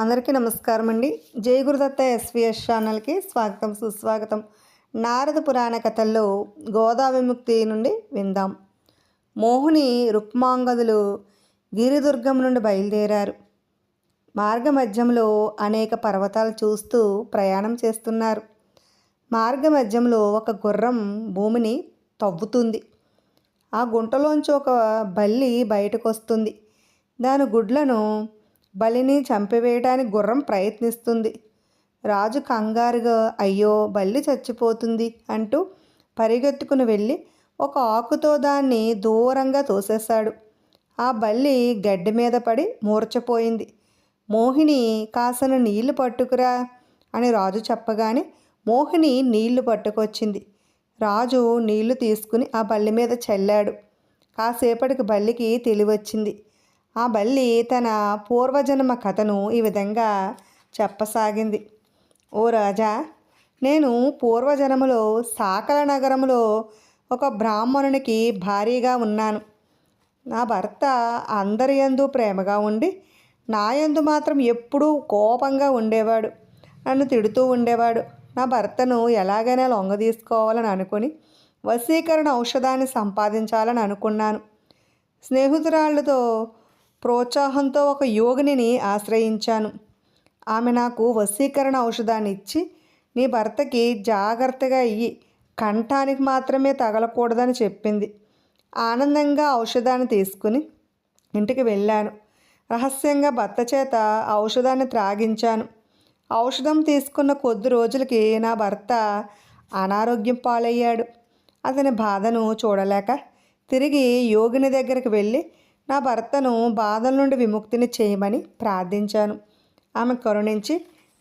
అందరికీ నమస్కారం అండి జయ గురుదత్త ఎస్విఎస్ ఛానల్కి స్వాగతం సుస్వాగతం. నారద పురాణ కథల్లో గోదా విముక్తి నుండి విందాం. మోహిని రుక్మాంగదులు గిరిదుర్గం నుండి బయలుదేరారు. మార్గ మధ్యంలో అనేక పర్వతాలు చూస్తూ ప్రయాణం చేస్తున్నారు. మార్గ మధ్యంలో ఒక గుర్రం భూమిని తవ్వుతుంది. ఆ గుంటలోంచి ఒక బల్లి బయటకు వస్తుంది దాని గుడ్లను బలిని చంపివేయడానికి గుర్రం ప్రయత్నిస్తుంది. రాజు కంగారుగా అయ్యో బల్లి చచ్చిపోతుంది అంటూ పరిగెత్తుకుని వెళ్ళి ఒక ఆకుతో దాన్ని దూరంగా తోసేశాడు. ఆ బల్లి గడ్డి మీద పడి మూర్చపోయింది. మోహిని కాసన నీళ్ళు పట్టుకురా అని రాజు చెప్పగానే మోహిని నీళ్ళు పట్టుకొచ్చింది. రాజు నీళ్ళు తీసుకుని ఆ బల్లి మీద చల్లాడు. కాసేపటికి బల్లికి తెలివచ్చింది. ఆ బల్లి తన పూర్వజన్మ కథను ఈ విధంగా చెప్పసాగింది. ఓ రాజా నేను పూర్వజన్మలో సాకల నగరంలో ఒక బ్రాహ్మణునికి భారీగా ఉన్నాను. నా భర్త అందరి యందు ప్రేమగా ఉండి నా యందు మాత్రం ఎప్పుడూ కోపంగా ఉండేవాడు. నన్ను తిడుతూ ఉండేవాడు. నా భర్తను ఎలాగైనా లొంగ తీసుకోవాలని అనుకుని వశీకరణ ఔషధాన్ని సంపాదించాలని అనుకున్నాను. స్నేహితురాళ్ళతో ప్రోత్సాహంతో ఒక యోగిని ఆశ్రయించాను. ఆమె నాకు వశీకరణ ఔషధాన్ని ఇచ్చి నీ భర్తకి జాగ్రత్తగా ఇయ్యి కంఠానికి మాత్రమే తగలకూడదని చెప్పింది. ఆనందంగా ఔషధాన్ని తీసుకుని ఇంటికి వెళ్ళాను. రహస్యంగా భర్త చేత ఔషధాన్ని త్రాగించాను. ఔషధం తీసుకున్న కొద్ది రోజులకి నా భర్త అనారోగ్యం పాలయ్యాడు. అతని బాధను చూడలేక తిరిగి యోగిని దగ్గరికి వెళ్ళి నా భర్తను బాధల నుండి విముక్తిని చేయమని ప్రార్థించాను. ఆమె కరుణించి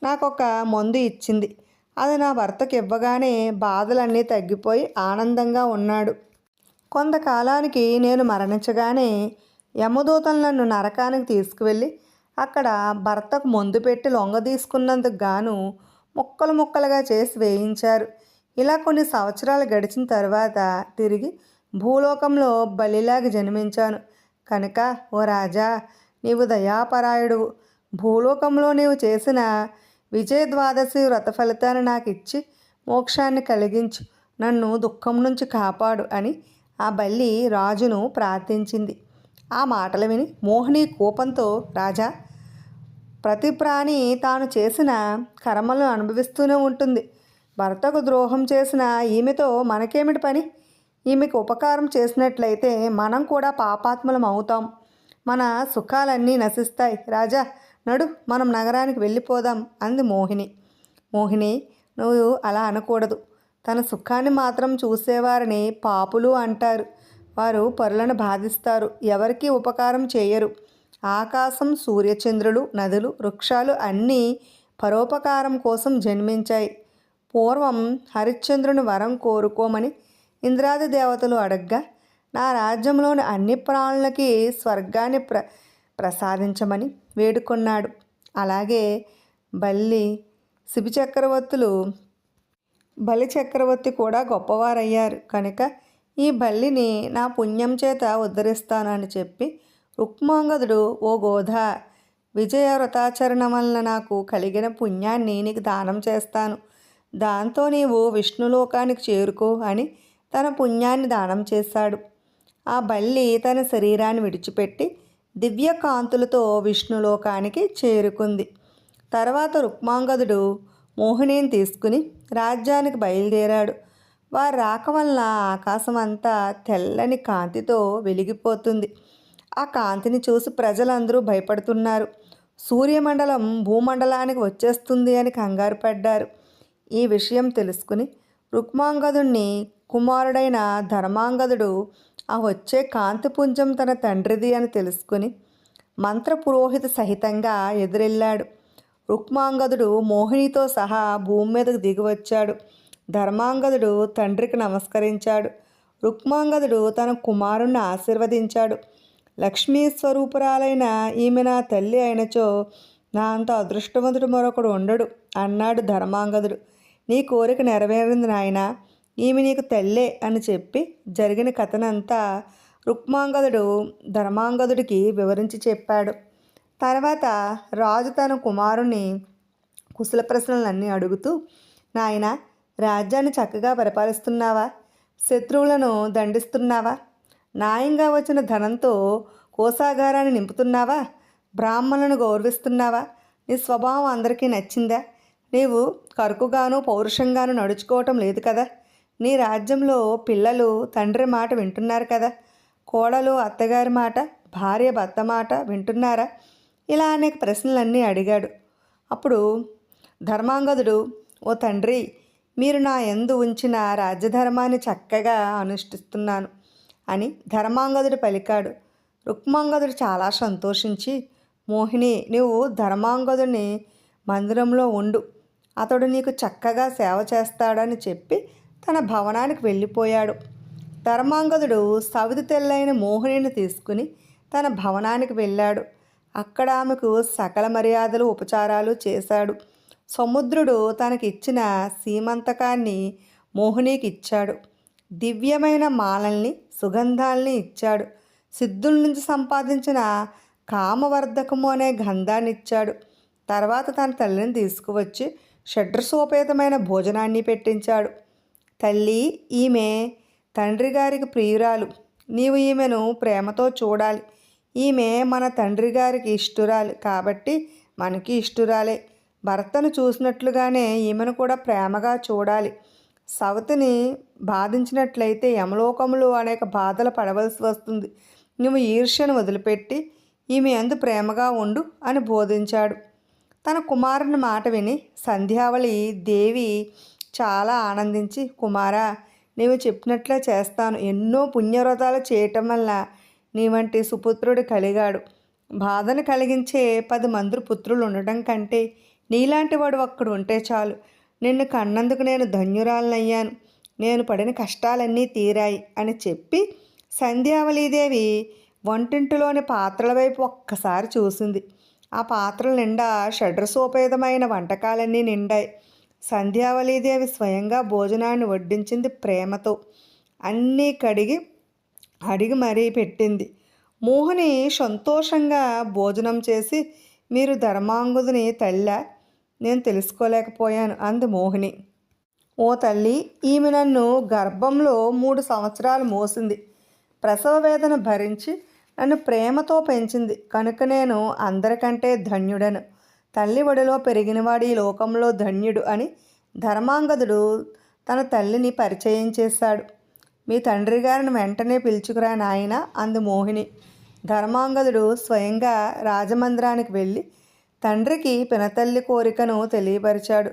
నాకు ఒక మందు ఇచ్చింది. అది నా భర్తకి ఇవ్వగానే బాధలన్నీ తగ్గిపోయి ఆనందంగా ఉన్నాడు. కొంతకాలానికి నేను మరణించగానే యమదూతలు నన్ను నరకానికి తీసుకువెళ్ళి అక్కడ భర్తకు మందు పెట్టి లొంగ తీసుకున్నందుకు గాను ముక్కలు ముక్కలుగా చేసి వేయించారు. ఇలా కొన్ని సంవత్సరాలు గడిచిన తర్వాత తిరిగి భూలోకంలో బలిలాగా జన్మించాను. కనుక ఓ రాజా నీవు దయాపరాయుడు భూలోకంలో నీవు చేసిన విజయద్వాదశి వ్రత ఫలితాన్ని నాకు ఇచ్చి మోక్షాన్ని కలిగించు. నన్ను దుఃఖం నుంచి కాపాడు అని ఆ బల్లి రాజును ప్రార్థించింది. ఆ మాటలు విని మోహిని కోపంతో రాజా ప్రతి ప్రాణి తాను చేసిన కర్మలను అనుభవిస్తూనే ఉంటుంది. భర్తకు ద్రోహం చేసిన ఈమెతో మనకేమిటి పని? ఈమెకు ఉపకారం చేసినట్లయితే మనం కూడా పాపాత్ములం అవుతాం. మన సుఖాలన్నీ నశిస్తాయి. రాజా నడు మనం నగరానికి వెళ్ళిపోదాం అంది మోహిని. మోహిని నువ్వు అలా అనకూడదు. తన సుఖాన్ని మాత్రం చూసేవారిని పాపులు అంటారు. వారు పరులను బాధిస్తారు. ఎవరికీ ఉపకారం చేయరు. ఆకాశం సూర్యచంద్రులు నదులు వృక్షాలు అన్నీ పరోపకారం కోసం జన్మించాయి. పూర్వం హరిశ్చంద్రుని వరం కోరుకోమని ఇంద్రాది దేవతలు అడగ్గా నా రాజ్యంలోని అన్ని ప్రాణులకి స్వర్గాన్ని ప్ర ప్రసాదించమని వేడుకొన్నాడు. అలాగే బల్లి శిబి చక్రవర్తులు బలి చక్రవర్తి కూడా గొప్పవారయ్యారు. కనుక ఈ బల్లిని నా పుణ్యం చేత ఉద్ధరిస్తానని చెప్పి రుక్మాంగదుడు ఓ గోధ విజయ వ్రతాచరణ వలన నాకు కలిగిన పుణ్యాన్ని నీకు దానం చేస్తాను. దాంతో నీవు విష్ణులోకానికి చేరుకో అని తన పుణ్యాన్ని దానం చేశాడు ఆ బల్లి తన శరీరాన్ని విడిచిపెట్టి దివ్య కాంతులతో విష్ణులోకానికి చేరుకుంది. తర్వాత రుక్మాంగదుడు మోహినిని తీసుకుని రాజ్యానికి బయలుదేరాడు. వారి రాక వలన ఆకాశం అంతా తెల్లని కాంతితో వెలిగిపోతుంది. ఆ కాంతిని చూసి ప్రజలందరూ భయపడుతున్నారు. సూర్యమండలం భూమండలానికి వచ్చేస్తుంది అని కంగారు పడ్డారు. ఈ విషయం తెలుసుకుని రుక్మాంగదుణ్ణి కుమారుడైన ధర్మాంగదుడు ఆ వచ్చే కాంతిపుంజం తన తండ్రిది అని తెలుసుకుని మంత్రపురోహిత సహితంగా ఎదురెళ్ళాడు. రుక్మాంగదుడు మోహినితో సహా భూమి మీదకు దిగివచ్చాడు. ధర్మాంగదుడు తండ్రికి నమస్కరించాడు. రుక్మాంగదుడు తన కుమారుణ్ణి ఆశీర్వదించాడు. లక్ష్మీ స్వరూపురాలైన ఈమె నా తల్లి అయినచో నా అంత అదృష్టవంతుడు మరొకడు ఉండడు అన్నాడు ధర్మాంగదుడు. నీ కోరిక నెరవేరింది నాయనా. ఈమె నీకు తెల్లే అని చెప్పి జరిగిన కథనంతా రుక్మాంగదుడు ధర్మాంగదుడికి వివరించి చెప్పాడు. తర్వాత రాజు తన కుమారుని కుశల ప్రశ్నలన్నీ అడుగుతూ నాయన రాజ్యాన్ని చక్కగా పరిపాలిస్తున్నావా? శత్రువులను దండిస్తున్నావా? న్యాయంగా వచ్చిన ధనంతో కోసాగారాన్ని నింపుతున్నావా? బ్రాహ్మణులను గౌరవిస్తున్నావా? నీ స్వభావం అందరికీ నచ్చిందా? నీవు కరుకుగాను పౌరుషంగాను నడుచుకోవటం లేదు కదా? నీ రాజ్యంలో పిల్లలు తండ్రి మాట వింటున్నారు కదా? కోడలు అత్తగారి మాట భార్య భర్త మాట వింటున్నారా? ఇలా అనేక ప్రశ్నలన్నీ అడిగాడు. అప్పుడు ధర్మాంగదుడు ఓ తండ్రి మీరు నా ఎందు ఉంచిన రాజ్యధర్మాన్ని చక్కగా అనుష్ఠిస్తున్నాను అని ధర్మాంగదుడు పలికాడు. రుక్మాంగదుడు చాలా సంతోషించి మోహిని నువ్వు ధర్మాంగదుని మందిరంలో ఉండు. అతడు నీకు చక్కగా సేవ చేస్తాడని చెప్పి తన భవనానికి వెళ్ళిపోయాడు. ధర్మాంగదుడు సవితి తెల్లైన మోహినిని తీసుకుని తన భవనానికి వెళ్ళాడు. అక్కడ ఆమెకు సకల మర్యాదలు ఉపచారాలు చేశాడు. సముద్రుడు తనకి ఇచ్చిన సీమంతకాన్ని మోహినికి ఇచ్చాడు దివ్యమైన మాలల్ని సుగంధాల్ని ఇచ్చాడు. సిద్ధుల నుంచి సంపాదించిన కామవర్ధకము అనే గంధాన్ని ఇచ్చాడు తర్వాత తన తల్లిని తీసుకువచ్చి షడ్రసోపేతమైన భోజనాన్ని పెట్టించాడు. తల్లి ఈమె తండ్రి గారికి ప్రియురాలు. నీవు ఈమెను ప్రేమతో చూడాలి. ఈమె మన తండ్రి గారికి ఇష్టురాలు కాబట్టి మనకి ఇష్టురాలే. భర్తను చూసినట్లుగానే ఈమెను కూడా ప్రేమగా చూడాలి. సవతిని బాధించినట్లయితే యమలోకములు అనేక బాధలు పడవలసి వస్తుంది. నువ్వు ఈర్ష్యను వదిలిపెట్టి ఈమె ఎందు ప్రేమగా ఉండు అని బోధించాడు. తన కుమారుని మాట విని సంధ్యావళి దేవి చాలా ఆనందించి కుమారా నీవు చెప్పినట్లే చేస్తాను. ఎన్నో పుణ్యవ్రతాలు చేయటం వల్ల నీ వంటి సుపుత్రుడు కలిగాడు. బాధను కలిగించే పది మంది పుత్రులు ఉండటం కంటే నీలాంటి వాడు ఒక్కడు ఉంటే చాలు. నిన్ను కన్నందుకు నేను ధన్యురాలనయ్యాను. నేను పడిన కష్టాలన్నీ తీరాయి అని చెప్పి సంధ్యావళీదేవి వంటింటిలోని పాత్రల వైపు ఒక్కసారి చూసింది. ఆ పాత్రల నిండా షడ్రసోపేతమైన వంటకాలన్నీ నిండాయి. సంధ్యావళీదేవి స్వయంగా భోజనాన్ని వడ్డించింది ప్రేమతో. అన్నీ కడిగి అడిగి మరీ పెట్టింది. మోహిని సంతోషంగా భోజనం చేసి మీరు ధర్మాంగుదిని తల్లా నేను తెలుసుకోలేకపోయాను అంది మోహిని. ఓ తల్లి ఈమె నన్ను గర్భంలో మూడు సంవత్సరాలు మోసింది. ప్రసవ వేదన భరించి నన్ను ప్రేమతో పెంచింది. కనుక నేను అందరికంటే ధన్యుడను. తల్లి ఒడిలో పెరిగినవాడు ఈ లోకంలో ధన్యుడు అని ధర్మాంగదుడు తన తల్లిని పరిచయం చేశాడు. మీ తండ్రి గారిని వెంటనే పిలుచుకురా నాయన అంది మోహిని. ధర్మాంగదుడు స్వయంగా రాజమందిరానికి వెళ్ళి తండ్రికి పినతల్లి కోరికను తెలియపరిచాడు.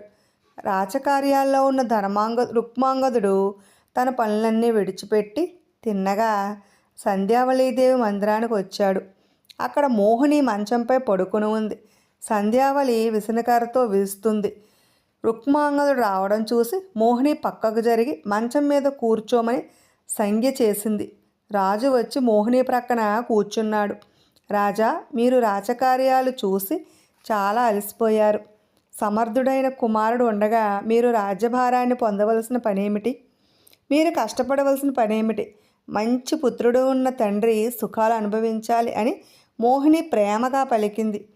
రాచకార్యాల్లో ఉన్న ధర్మాంగ రుక్మాంగదుడు తన పనులన్నీ విడిచిపెట్టి తిన్నగా సంధ్యావళీదేవి మందిరానికి వచ్చాడు. అక్కడ మోహిని మంచంపై పడుకుని ఉంది. సంధ్యావళి విసనకారతో వీస్తుంది రుక్మాంగదుడు రావడం చూసి మోహిని పక్కకు జరిగి మంచం మీద కూర్చోమని సంజ్ఞ చేసింది. రాజు వచ్చి మోహిని ప్రక్కన కూర్చున్నాడు. రాజా మీరు రాజకార్యాలు చూసి చాలా అలసిపోయారు. సమర్థుడైన కుమారుడు ఉండగా మీరు రాజ్యభారాన్ని పొందవలసిన పనేమిటి? మీరు కష్టపడవలసిన పనేమిటి? మంచి పుత్రుడు ఉన్న తండ్రి సుఖాలు అనుభవించాలి అని మోహిని ప్రేమగా పలికింది.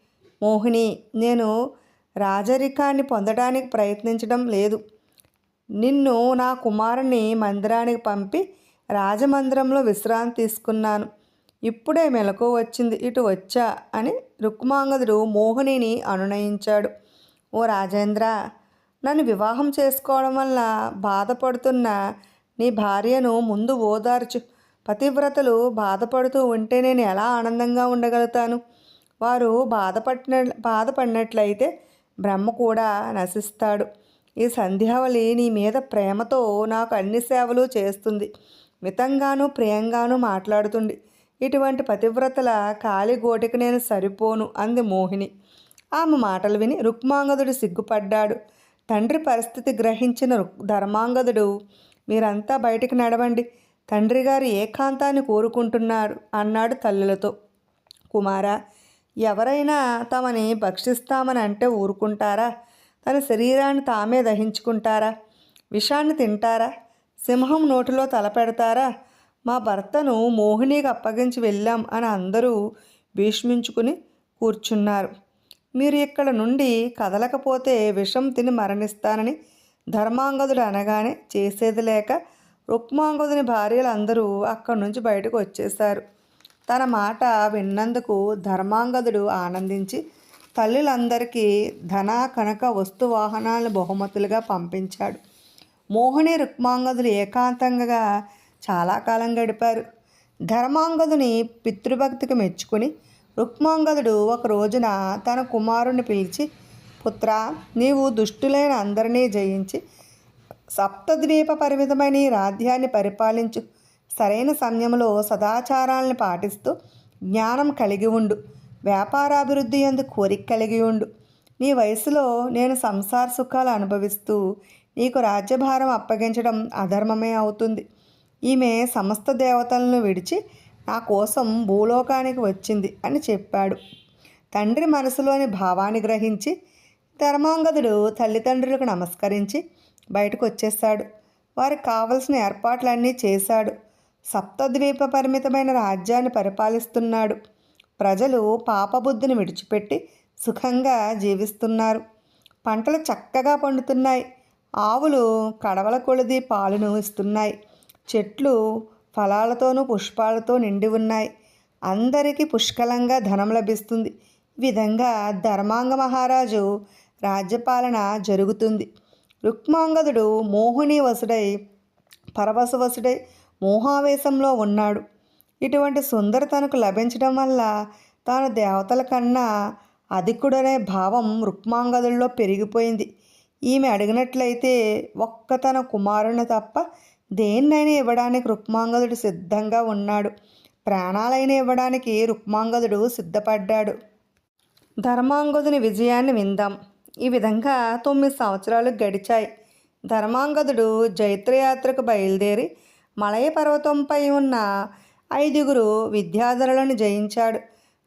మోహిని నేను రాజరికాన్ని పొందడానికి ప్రయత్నించడం లేదు. నిన్ను నా కుమారుని మందిరానికి పంపి రాజమందిరంలో విశ్రాంతి తీసుకున్నాను. ఇప్పుడే మెలకు వచ్చింది. ఇటు వచ్చా? అని రుక్మాంగదుడు మోహినిని అనునయించాడు. ఓ రాజేంద్ర నన్ను వివాహం చేసుకోవడం వల్ల బాధపడుతున్న నీ భార్యను ముందు ఓదార్చు. పతివ్రతలు బాధపడుతూ ఉంటే నేను ఎలా ఆనందంగా ఉండగలుగుతాను? వారు బాధపడిన బాధపడినట్లయితే బ్రహ్మ కూడా నశిస్తాడు. ఈ సంధ్యావళి నీ మీద ప్రేమతో నాకు అన్ని సేవలు చేస్తుంది. మితంగాను ప్రియంగాను మాట్లాడుతుంది. ఇటువంటి పతివ్రతల కాలిగోటికి నేను సరిపోను అంది మోహిని. ఆమె మాటలు విని రుక్మాంగదుడు సిగ్గుపడ్డాడు. తండ్రి పరిస్థితి గ్రహించిన రుక్ ధర్మాంగదుడు మీరంతా బయటికి నడవండి. తండ్రి గారు ఏకాంతాన్ని కోరుకుంటున్నారు అన్నాడు తల్లులతో. కుమారా ఎవరైనా తమని భక్షిస్తామని అంటే ఊరుకుంటారా? తన శరీరాన్ని తామే దహించుకుంటారా? విషాన్ని తింటారా? సింహం నోటిలో తలపెడతారా మా భర్తను మోహినికి అప్పగించి వెళ్ళాం అని అందరూ భీష్మించుకుని కూర్చున్నారు. మీరు ఇక్కడ నుండి కదలకపోతే విషం తిని మరణిస్తానని ధర్మాంగదుడు అనగానే చేసేది లేక రుక్మాంగదుని భార్యలందరూ అక్కడి నుంచి బయటకు వచ్చేశారు. తన మాట విన్నందుకు ధర్మాంగదుడు ఆనందించి తల్లులందరికీ ధన కనక వస్తు వాహనాలను బహుమతులుగా పంపించాడు. మోహిని రుక్మాంగదులు ఏకాంతంగా చాలా కాలం గడిపారు. ధర్మాంగదుని పితృభక్తికి మెచ్చుకుని రుక్మాంగదుడు ఒక రోజున తన కుమారుని పిలిచి పుత్ర నీవు దుష్టులైన అందరినీ జయించి సప్తద్వీప పరిమితమైన ఈ రాజ్యాన్ని పరిపాలించు. సరైన సమయంలో సదాచారాలను పాటిస్తూ జ్ఞానం కలిగి ఉండు. వ్యాపారాభివృద్ధి ఎందు కోరిక కలిగి ఉండు. నీ వయసులో నేను సంసార సుఖాలు అనుభవిస్తూ నీకు రాజ్యభారం అప్పగించడం అధర్మమే అవుతుంది. ఈమె సమస్త దేవతలను విడిచి నా కోసం భూలోకానికి వచ్చింది అని చెప్పాడు. తండ్రి మనసులోని భావాన్ని గ్రహించి ధర్మాంగదుడు తల్లిదండ్రులకు నమస్కరించి బయటకు వచ్చేశాడు వారికి కావలసిన ఏర్పాట్లన్నీ చేశాడు. సప్తద్వీప పరిమితమైన రాజ్యాన్ని పరిపాలిస్తున్నాడు. ప్రజలు పాపబుద్ధిని విడిచిపెట్టి సుఖంగా జీవిస్తున్నారు. పంటలు చక్కగా పండుతున్నాయి. ఆవులు కడవల కొలది పాలును ఇస్తున్నాయి. చెట్లు ఫలాలతోనూ పుష్పాలతో నిండి ఉన్నాయి. అందరికీ పుష్కలంగా ధనం లభిస్తుంది. విధంగా ధర్మాంగ మహారాజు రాజ్యపాలన జరుగుతుంది. రుక్మాంగదుడు మోహిని వసుడై పరవశ వసుడై మోహావేశంలో ఉన్నాడు. ఇటువంటి సుందర తనకు లభించడం వల్ల తాను దేవతల కన్నా అధికుడనే భావం రుక్మాంగదుల్లో పెరిగిపోయింది. ఈమె అడిగినట్లయితే ఒక్క తన కుమారుని తప్ప దేన్నైనా ఇవ్వడానికి రుక్మాంగదుడు సిద్ధంగా ఉన్నాడు. ప్రాణాలైన ఇవ్వడానికి రుక్మాంగదుడు సిద్ధపడ్డాడు. ధర్మాంగదుని విజయాన్ని విందాం. ఈ విధంగా తొమ్మిది సంవత్సరాలు గడిచాయి. ధర్మాంగదుడు జైత్రయాత్రకు బయలుదేరి మలయ పర్వతంపై ఉన్న ఐదుగురు విద్యాధరులను జయించాడు.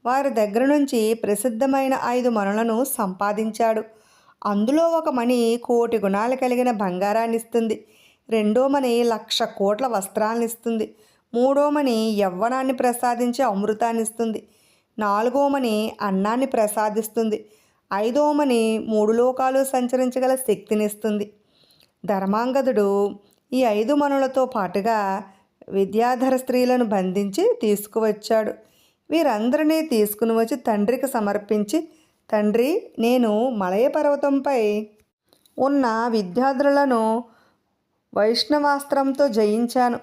వారి దగ్గర నుంచి ప్రసిద్ధమైన ఐదు మనులను సంపాదించాడు. అందులో ఒక మణి కోటి గుణాలు కలిగిన బంగారాన్ని ఇస్తుంది రెండో మణి లక్ష కోట్ల వస్త్రాలను ఇస్తుంది మూడో మణి యవ్వనాన్ని ప్రసాదించే అమృతాన్ని ఇస్తుంది నాలుగో మణి అన్నాన్ని ప్రసాదిస్తుంది. ఐదో మణి మూడు లోకాలు సంచరించగల శక్తినిస్తుంది. ధర్మాంగదుడు ఈ ఐదు మనులతో పాటుగా విద్యాధర స్త్రీలను బంధించి తీసుకువచ్చాడు. వీరందరినీ తీసుకుని వచ్చి తండ్రికి సమర్పించి తండ్రి నేను మలయ పర్వతంపై ఉన్న విద్యార్థులను వైష్ణవాస్త్రంతో జయించాను.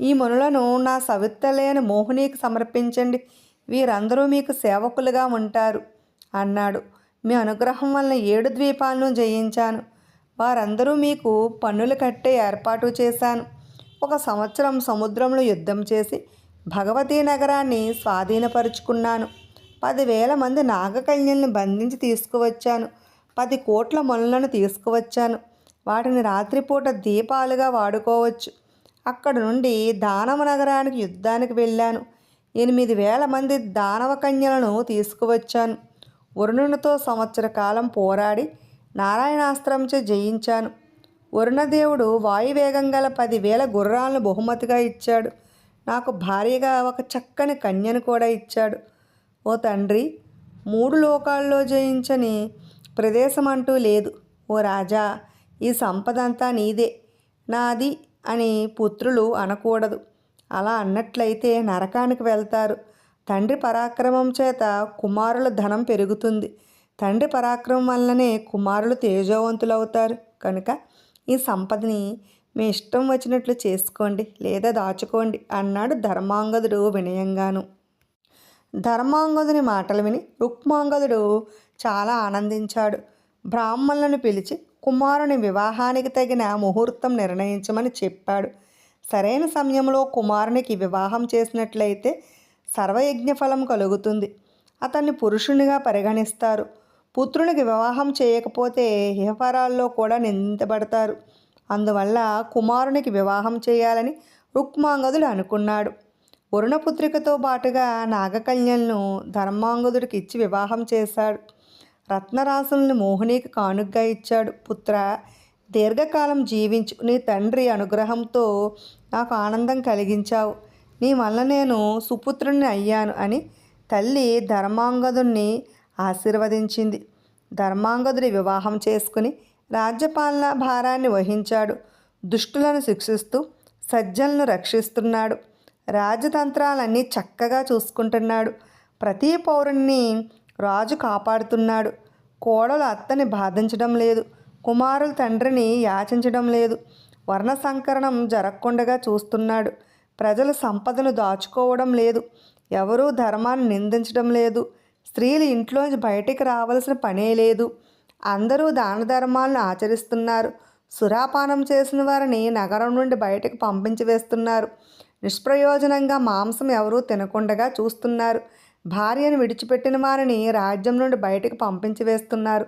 ఈ మునులను నా సవిత్తలేని మోహినికి సమర్పించండి. వీరందరూ మీకు సేవకులుగా ఉంటారు అన్నాడు. మీ అనుగ్రహం వలన ఏడు ద్వీపాలను జయించాను. వారందరూ మీకు పన్నులు కట్టే ఏర్పాటు చేశాను. ఒక సంవత్సరం సముద్రంలో యుద్ధం చేసి భగవతీ నగరాన్ని స్వాధీనపరుచుకున్నాను. పదివేల మంది నాగకన్యల్ని బంధించి తీసుకువచ్చాను. పది కోట్ల మొలలను తీసుకువచ్చాను. వాటిని రాత్రిపూట దీపాలుగా వాడుకోవచ్చు. అక్కడ నుండి దానవ నగరానికి యుద్ధానికి వెళ్ళాను. ఎనిమిది వేల మంది దానవ కన్యలను తీసుకువచ్చాను. వరుణునితో సంవత్సర కాలం పోరాడి నారాయణాస్త్రంచే జయించాను. వరుణదేవుడు వాయువేగం గల పదివేల గుర్రాలను బహుమతిగా ఇచ్చాడు. నాకు భార్యగా ఒక చక్కని కన్యను కూడా ఇచ్చాడు. ఓ తండ్రి మూడు లోకాల్లో జయించని ప్రదేశం అంటూ లేదు. ఓ రాజా ఈ సంపద అంతా నీదే. నాది అని పుత్రులు అనకూడదు. అలా అన్నట్లయితే నరకానికి వెళ్తారు. తండ్రి పరాక్రమం చేత కుమారుల ధనం పెరుగుతుంది. తండ్రి పరాక్రమం వల్లనే కుమారులు తేజోవంతులవుతారు. కనుక ఈ సంపదని మీ ఇష్టం వచ్చినట్లు చేసుకోండి లేదా దాచుకోండి అన్నాడు ధర్మాంగదుడు వినయంగాను. ధర్మాంగదుని మాటలు విని రుక్మాంగదుడు చాలా ఆనందించాడు. బ్రాహ్మణులను పిలిచి కుమారుని వివాహానికి తగిన ముహూర్తం నిర్ణయించమని చెప్పాడు. సరైన సమయంలో కుమారునికి వివాహం చేసినట్లయితే సర్వయజ్ఞ ఫలం కలుగుతుంది. అతన్ని పురుషునిగా పరిగణిస్తారు. పుత్రునికి వివాహం చేయకపోతే ఇహపరాల్లో కూడా నిందించబడతారు. అందువల్ల కుమారునికి వివాహం చేయాలని రుక్మాంగదుడు అనుకున్నాడు. వరుణపుత్రికతో పాటుగా నాగకన్యలను ధర్మాంగదుడికి ఇచ్చి వివాహం చేశాడు. రత్నరాసుల్ని మోహినికి కానుగ్గా ఇచ్చాడు. పుత్ర దీర్ఘకాలం జీవించు నీ తండ్రి అనుగ్రహంతో నాకు ఆనందం కలిగించావు. నీ వల్ల నేను సుపుత్రుని అయ్యాను అని తల్లి ధర్మాంగదుణ్ణి ఆశీర్వదించింది. ధర్మాంగదుడి వివాహం చేసుకుని రాజ్యపాలన భారాన్ని వహించాడు. దుష్టులను శిక్షిస్తూ సజ్జలను రక్షిస్తున్నాడు. రాజతంత్రాలన్నీ చక్కగా చూసుకుంటున్నాడు. ప్రతి పౌరుణ్ణి రాజు కాపాడుతున్నాడు. కోడలు అత్తని బాధించడం లేదు. కుమారులు తండ్రిని యాచించడం లేదు. వర్ణ సంకరణం జరగకుండగా చూస్తున్నాడు. ప్రజలు సంపదను దాచుకోవడం లేదు. ఎవరూ ధర్మాన్ని నిందించడం లేదు. స్త్రీలు ఇంట్లోంచి బయటికి రావాల్సిన పనే లేదు. అందరూ దాన ధర్మాలను ఆచరిస్తున్నారు. సురాపానం చేసిన వారిని నగరం నుండి బయటకు పంపించి వేస్తున్నారు. నిష్ప్రయోజనంగా మాంసం ఎవరూ తినకుండగా చూస్తున్నారు. భార్యను విడిచిపెట్టిన వారిని రాజ్యం నుండి బయటకు పంపించి వేస్తున్నారు.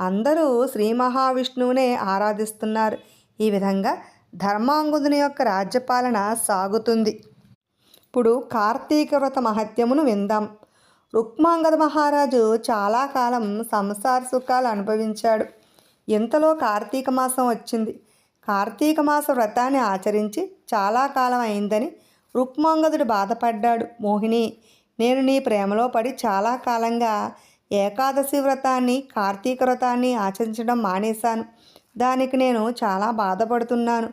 అందరూ శ్రీ మహావిష్ణువునే ఆరాధిస్తున్నారు. ఈ విధంగా ధర్మాంగుదుని యొక్క రాజ్యపాలన సాగుతుంది. ఇప్పుడు కార్తీక వ్రత మహత్యమును విందాం. రుక్మాంగద మహారాజు చాలా కాలం సంసార సుఖాలు అనుభవించాడు. ఇంతలో కార్తీక మాసం వచ్చింది. కార్తీక మాస వ్రతాన్ని ఆచరించి చాలా కాలం అయిందని రుక్మాంగదుడు బాధపడ్డాడు. మోహిని నేను నీ ప్రేమలో పడి చాలా కాలంగా ఏకాదశి వ్రతాన్ని కార్తీక వ్రతాన్ని ఆచరించడం మానేశాను. దానికి నేను చాలా బాధపడుతున్నాను.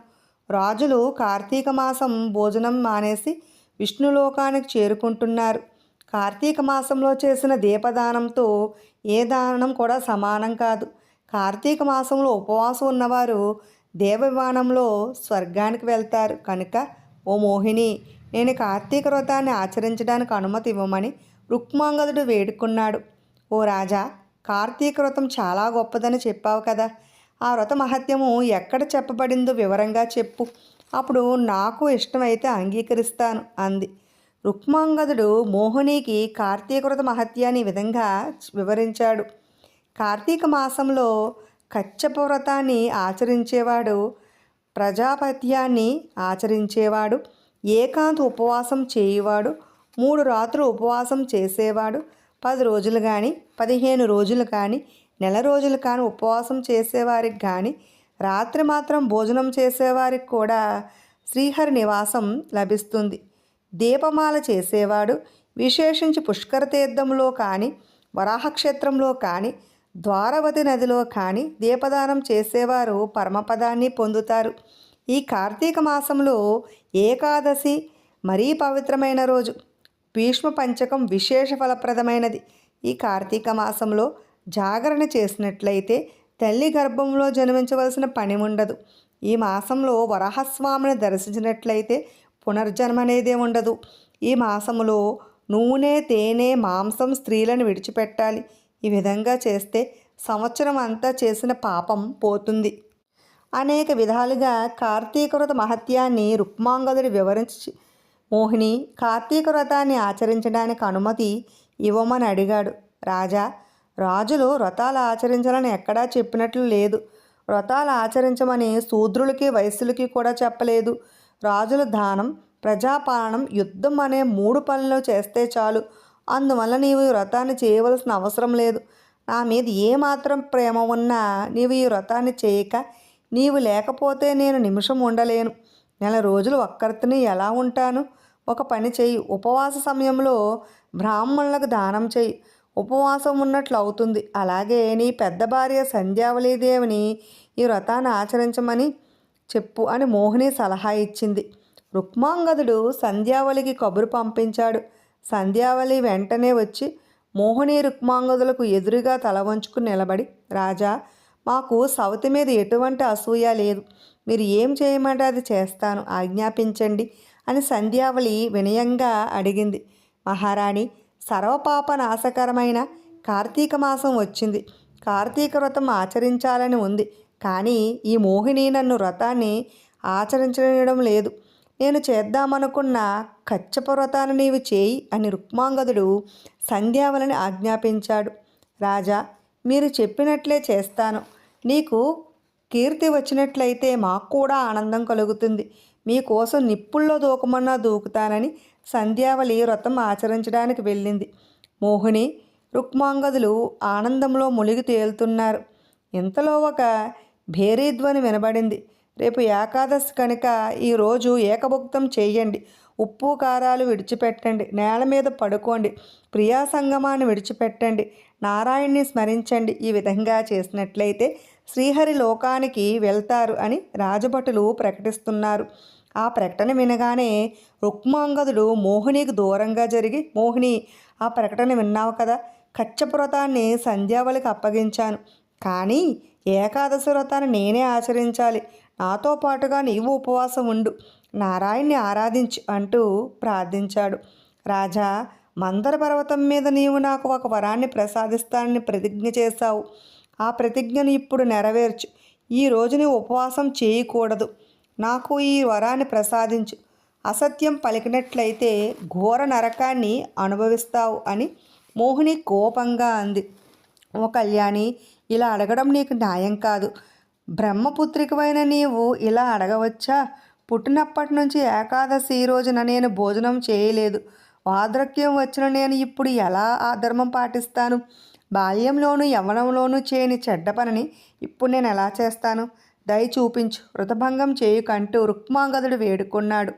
రాజులు కార్తీక మాసం భోజనం మానేసి విష్ణులోకానికి చేరుకుంటున్నారు. కార్తీక మాసంలో చేసిన దీపదానంతో ఏ దానం కూడా సమానం కాదు. కార్తీక మాసంలో ఉపవాసం ఉన్నవారు దేవవిమానంలో స్వర్గానికి వెళ్తారు. కనుక ఓ మోహిని నేను కార్తీక వ్రతాన్ని ఆచరించడానికి అనుమతి ఇవ్వమని రుక్మాంగదుడు వేడుకున్నాడు. ఓ రాజా కార్తీక వ్రతం చాలా గొప్పదని చెప్పావు కదా. ఆ వ్రత మహత్యము ఎక్కడ చెప్పబడిందో వివరంగా చెప్పు. అప్పుడు నాకు ఇష్టమైతే అంగీకరిస్తాను అంది. రుక్మాంగదుడు మోహినికి కార్తీక వ్రత మహత్యాన్ని విధంగా వివరించాడు. కార్తీక మాసంలో కచ్చప వ్రతాన్ని ఆచరించేవాడు ప్రజాపత్యాన్ని ఆచరించేవాడు ఏకాంత ఉపవాసం చేయువాడు మూడు రాత్రులు ఉపవాసం చేసేవాడు పది రోజులు కానీ పదిహేను రోజులు కానీ నెల రోజులు కానీ ఉపవాసం చేసేవారికి కానీ రాత్రి మాత్రం భోజనం చేసేవారికి కూడా శ్రీహరి నివాసం లభిస్తుంది. దీపమాల చేసేవాడు. విశేషించి పుష్కర తీర్థంలో కానీ వరాహక్షేత్రంలో కానీ ద్వారవతి నదిలో కానీ దీపదానం చేసేవారు పరమపదాన్ని పొందుతారు. ఈ కార్తీక మాసంలో ఏకాదశి మరీ పవిత్రమైన రోజు. భీష్మ పంచకం విశేష ఫలప్రదమైనది. ఈ కార్తీక మాసంలో జాగరణ చేసినట్లయితే తల్లి గర్భంలో జన్మించవలసిన పని ఉండదు ఈ మాసంలో వరహస్వామిని దర్శించినట్లయితే పునర్జన్మనేదే ఉండదు ఈ మాసంలో నూనె తేనె మాంసం స్త్రీలను విడిచిపెట్టాలి. ఈ విధంగా చేస్తే సంవత్సరం అంతా చేసిన పాపం పోతుంది. అనేక విధాలుగా కార్తీక వ్రత మహత్యాన్ని రుక్మాంగదుడు వివరించి మోహిని కార్తీక వ్రతాన్ని ఆచరించడానికి అనుమతి ఇవ్వమని అడిగాడు. రాజా రాజులు వ్రతాలు ఆచరించాలని ఎక్కడా చెప్పినట్లు లేదు. వ్రతాలు ఆచరించమని శూద్రులకి వయస్సులకి కూడా చెప్పలేదు. రాజుల దానం ప్రజాపాలనం యుద్ధం అనే మూడు పనులు చేస్తే చాలు. అందువల్ల నీవు ఈ వ్రతాన్ని చేయవలసిన అవసరం లేదు. నా మీద ఏమాత్రం ప్రేమ ఉన్నా నీవు ఈ వ్రతాన్ని చేయక నీవు లేకపోతే నేను నిమిషం ఉండలేను. నెల రోజులు ఒక్కరితోని ఎలా ఉంటాను? ఒక పని చేయి ఉపవాస సమయంలో బ్రాహ్మణులకు దానం చేయి ఉపవాసం ఉన్నట్లు అవుతుంది. అలాగే నీ పెద్ద భార్య సంధ్యావళీదేవిని ఈ వ్రతాన్ని ఆచరించమని చెప్పు అని మోహిని సలహా ఇచ్చింది. రుక్మాంగదుడు సంధ్యావళికి కబురు పంపించాడు. సంధ్యావళి వెంటనే వచ్చి మోహిని రుక్మాంగదులకు ఎదురుగా తల వంచుకుని నిలబడి రాజా మాకు సవతి మీద ఎటువంటి అసూయ లేదు. మీరు ఏం చేయమంటే అది చేస్తాను. ఆజ్ఞాపించండి అని సంధ్యావళి వినయంగా అడిగింది. మహారాణి సర్వపాప నాశకరమైన కార్తీక మాసం వచ్చింది. కార్తీక వ్రతం ఆచరించాలని ఉంది. కానీ ఈ మోహిని నన్ను వ్రతాన్ని ఆచరించడం లేదు. నేను చేద్దామనుకున్న కచ్చప వ్రతాన్ని నీవు చేయి అని రుక్మాంగదుడు సంధ్యావళిని ఆజ్ఞాపించాడు. రాజా మీరు చెప్పినట్లే చేస్తాను. నీకు కీర్తి వచ్చినట్లయితే మాకు కూడా ఆనందం కలుగుతుంది. మీకోసం నిప్పుల్లో దూకమన్నా దూకుతానని సంధ్యావళి వ్రతం ఆచరించడానికి వెళ్ళింది. మోహిని రుక్మాంగదులు ఆనందంలో మునిగి తేలుతున్నారు. ఇంతలో ఒక భేరీధ్వని వినబడింది. రేపు ఏకాదశి కనుక ఈరోజు ఏకభుక్తం చేయండి. ఉప్పు కారాలు విడిచిపెట్టండి. నేల మీద పడుకోండి. ప్రియా సంగమాన్ని విడిచిపెట్టండి. నారాయణ్ణి స్మరించండి. ఈ విధంగా చేసినట్లయితే శ్రీహరి లోకానికి వెళ్తారు అని రాజభటులు ప్రకటిస్తున్నారు. ఆ ప్రకటన వినగానే రుక్మాంగదుడు మోహినికి దూరంగా జరిగి మోహిని ఆ ప్రకటన విన్నావు కదా? కచ్చపురతాన్ని సంధ్యావళికి అప్పగించాను. కానీ ఏకాదశి వ్రతాన్ని నేనే ఆచరించాలి. నాతో పాటుగా నీవు ఉపవాసం ఉండు. నారాయణ్ణి ఆరాధించు అంటూ ప్రార్థించాడు. రాజా మందర పర్వతం మీద నీవు నాకు ఒక వరాన్ని ప్రసాదిస్తానని ప్రతిజ్ఞ చేశావు. ఆ ప్రతిజ్ఞను ఇప్పుడు నెరవేర్చు. ఈ రోజు నీవు ఉపవాసం చేయకూడదు. నాకు ఈ వరాన్ని ప్రసాదించు. అసత్యం పలికినట్లయితే ఘోర నరకాన్ని అనుభవిస్తావు అని మోహిని కోపంగా అంది. ఓ కళ్యాణి ఇలా అడగడం నీకు న్యాయం కాదు. బ్రహ్మపుత్రికమైన నీవు ఇలా అడగవచ్చా? పుట్టినప్పటి నుంచి ఏకాదశి రోజున నేను భోజనం చేయలేదు. వార్ధక్యం వచ్చిన నేను ఇప్పుడు ఎలా ఆ ధర్మం పాటిస్తాను? బాల్యంలోనూ యవ్వనంలోనూ చేయని చెడ్డ పనిని ఇప్పుడు నేను ఎలా చేస్తాను? దయ చూపించు. వ్రతభంగం చేయుకంటూ రుక్మాంగదుడు వేడుకున్నాడు.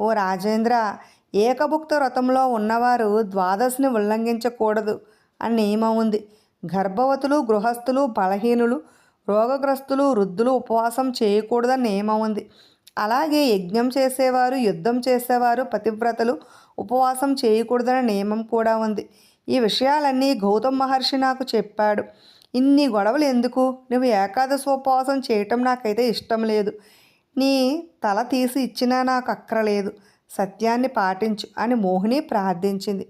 ఓ రాజేంద్ర ఏకభుక్త వ్రతంలో ఉన్నవారు ద్వాదశిని ఉల్లంఘించకూడదు అని నియమం ఉంది. గర్భవతులు గృహస్థులు బలహీనులు రోగగ్రస్తులు వృద్ధులు ఉపవాసం చేయకూడదని నియమం ఉంది. అలాగే యజ్ఞం చేసేవారు యుద్ధం చేసేవారు పతివ్రతలు ఉపవాసం చేయకూడదనే నియమం కూడా ఉంది. ఈ విషయాలన్నీ గౌతమ్ మహర్షి నాకు చెప్పాడు. ఇన్ని గొడవలు ఎందుకు? నువ్వు ఏకాదశి ఉపవాసం చేయటం నాకైతే ఇష్టం లేదు. నీ తల తీసి ఇచ్చినా నాకు అక్కరలేదు. సత్యాన్ని పాటించు అని మోహిని ప్రార్థించింది.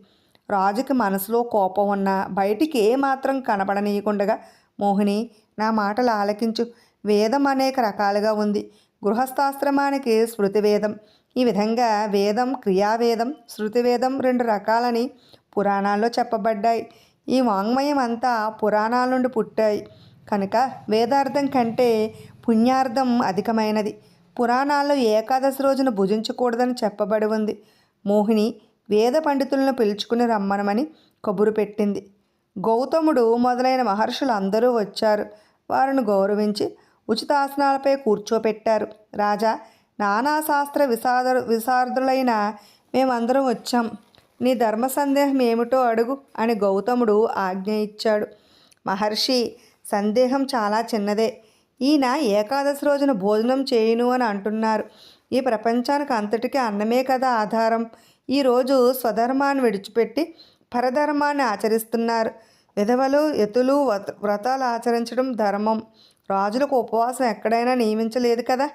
రాజుకి మనసులో కోపం ఉన్నా బయటికి ఏమాత్రం కనబడనీయకుండగా మోహిని నా మాటలు ఆలకించు. వేదం అనేక రకాలుగా ఉంది. గృహస్థాశ్రమానికి శృతి వేదం ఈ విధంగా వేదం క్రియావేదం శృతివేదం రెండు రకాలని పురాణాల్లో చెప్పబడ్డాయి. ఈ వాంగ్మయం అంతా పురాణాల నుండి పుట్టాయి. కనుక వేదార్థం కంటే పుణ్యార్థం అధికమైనది. పురాణాల్లో ఏకాదశి రోజున భుజించకూడదని చెప్పబడి ఉంది. మోహిని వేద పండితులను పిలుచుకుని రమ్మనమని కబురు పెట్టింది. గౌతముడు మొదలైన మహర్షులు అందరూ వచ్చారు. వారిని గౌరవించి ఉచితాసనాలపై కూర్చోపెట్టారు. రాజా నానాశాస్త్ర విశాద విశారదులైన మేమందరం వచ్చాం. నీ ధర్మ సందేహం ఏమిటో అడుగు అని గౌతముడు ఆజ్ఞ ఇచ్చాడు. మహర్షి సందేహం చాలా చిన్నదే. ఈయన ఏకాదశి రోజున భోజనం చేయను అని అంటున్నారు. ఈ ప్రపంచానికి అంతటికీ అన్నమే కదా ఆధారం. ఈరోజు స్వధర్మాన్ని విడిచిపెట్టి పరధర్మాన్ని ఆచరిస్తున్నారు. విధవలు ఎతులు వ్రత- వ్రతాలు ఆచరించడం ధర్మం. రాజులకు ఉపవాసం ఎక్కడైనా నియమించలేదు కదా?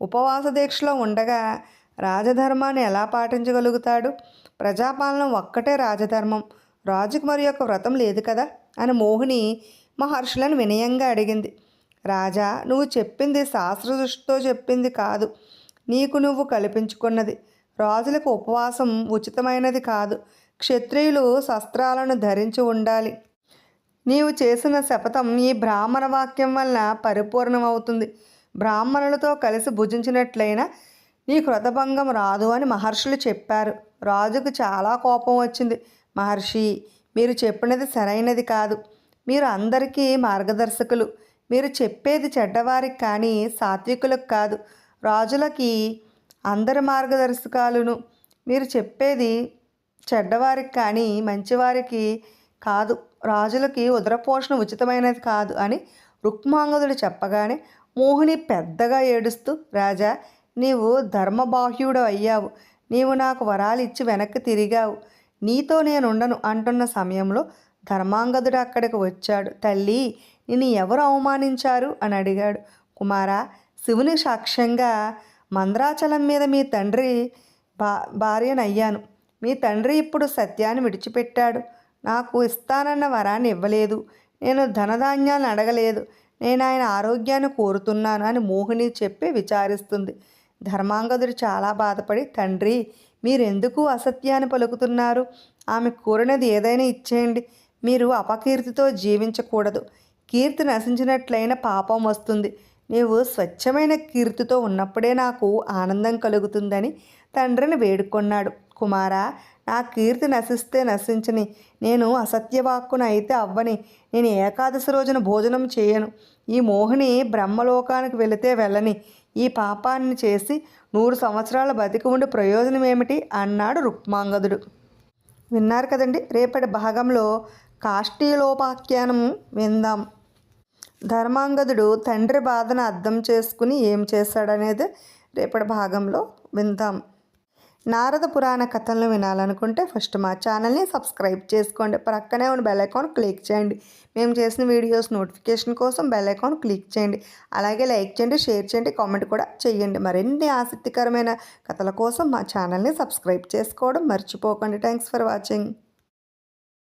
ఉపవాస దీక్షలో ఉండగా రాజధర్మాన్ని ఎలా పాటించగలుగుతాడు? ప్రజాపాలన ఒక్కటే రాజధర్మం. రాజుకు మరి యొక్క వ్రతం లేదు కదా? అని మోహిని మహర్షులను వినయంగా అడిగింది. రాజా నువ్వు చెప్పింది శాస్త్ర దృష్టితో చెప్పింది కాదు. నీకు నువ్వు కల్పించుకున్నది. రాజులకు ఉపవాసం ఉచితమైనది కాదు. క్షత్రియులు శస్త్రాలను ధరించి ఉండాలి. నీవు చేసిన శపథం ఈ బ్రాహ్మణ వాక్యం వలన పరిపూర్ణమవుతుంది. బ్రాహ్మణులతో కలిసి భుజించినట్లయినా నీ కృతభంగం రాదు అని మహర్షులు చెప్పారు. రాజుకు చాలా కోపం వచ్చింది. మహర్షి మీరు చెప్పినది సరైనది కాదు. మీరు అందరికీ మార్గదర్శకులు. మీరు చెప్పేది చెడ్డవారికి కానీ సాత్వికులకు కాదు. రాజులకి అందరి మార్గదర్శకాలను. మీరు చెప్పేది చెడ్డవారికి కానీ మంచివారికి కాదు. రాజులకి ఉదరపోషణ ఉచితమైనది కాదు అని రుక్మాంగదుడు చెప్పగానే మోహిని పెద్దగా ఏడుస్తూ రాజా నీవు ధర్మబాహ్యుడు అయ్యావు. నీవు నాకు వరాలు ఇచ్చి వెనక్కి తిరిగావు. నీతో నేనుండను అంటున్న సమయంలో ధర్మాంగదుడు అక్కడికి వచ్చాడు. తల్లి నిన్ను ఎవరు అవమానించారు? అని అడిగాడు. కుమారా శివుని సాక్ష్యంగా మంద్రాచలం మీద మీ తండ్రి బా భార్యనయ్యాను. మీ తండ్రి ఇప్పుడు సత్యాన్ని విడిచిపెట్టాడు. నాకు ఇస్తానన్న వరాన్ని ఇవ్వలేదు. నేను ధనధాన్యాలను అడగలేదు. నేను ఆయన ఆరోగ్యాన్ని కోరుతున్నాను అని మోహిని చెప్పి విచారిస్తుంది. ధర్మాంగదుడు చాలా బాధపడి తండ్రి మీరెందుకు అసత్యాన్ని పలుకుతున్నారు? ఆమె కోరినది ఏదైనా ఇచ్చేయండి. మీరు అపకీర్తితో జీవించకూడదు. కీర్తి నశించినట్లయిన పాపం వస్తుంది. నీవు స్వచ్ఛమైన కీర్తితో ఉన్నప్పుడే నాకు ఆనందం కలుగుతుందని తండ్రిని వేడుకొన్నాడు. కుమారా నా కీర్తి నశిస్తే నశించని నేను అసత్యవాక్కున అయితే అవ్వని నేను ఏకాదశి రోజున భోజనం చేయను. ఈ మోహిని బ్రహ్మలోకానికి వెళితే వెళ్ళని ఈ పాపాన్ని చేసి నూరు సంవత్సరాల బతికి ఉండి ప్రయోజనం ఏమిటి? అన్నాడు రుక్మాంగదుడు. విన్నారు కదండి రేపటి భాగంలో కాష్టీలోపాఖ్యానం విందాం. ధర్మాంగదుడు తండ్రి బాధను అర్థం చేసుకుని ఏం చేశాడనేది రేపటి భాగంలో విందాం. నారద పురాణ కథలను వినాలనుకుంటే ఫస్ట్ మా ఛానల్ని సబ్స్క్రైబ్ చేసుకోండి. ప్రక్కనే ఉన్న బెల్ ఐకాన్ క్లిక్ చేయండి. మేము చేసిన వీడియోస్ నోటిఫికేషన్ కోసం బెల్ ఐకాన్ క్లిక్ చేయండి. అలాగే లైక్ చేయండి షేర్ చేయండి కామెంట్ కూడా చేయండి. మరిన్ని ఆసక్తికరమైన కథల కోసం మా ఛానల్ని సబ్స్క్రైబ్ చేసుకోవడం మర్చిపోకండి. Thanks for watching.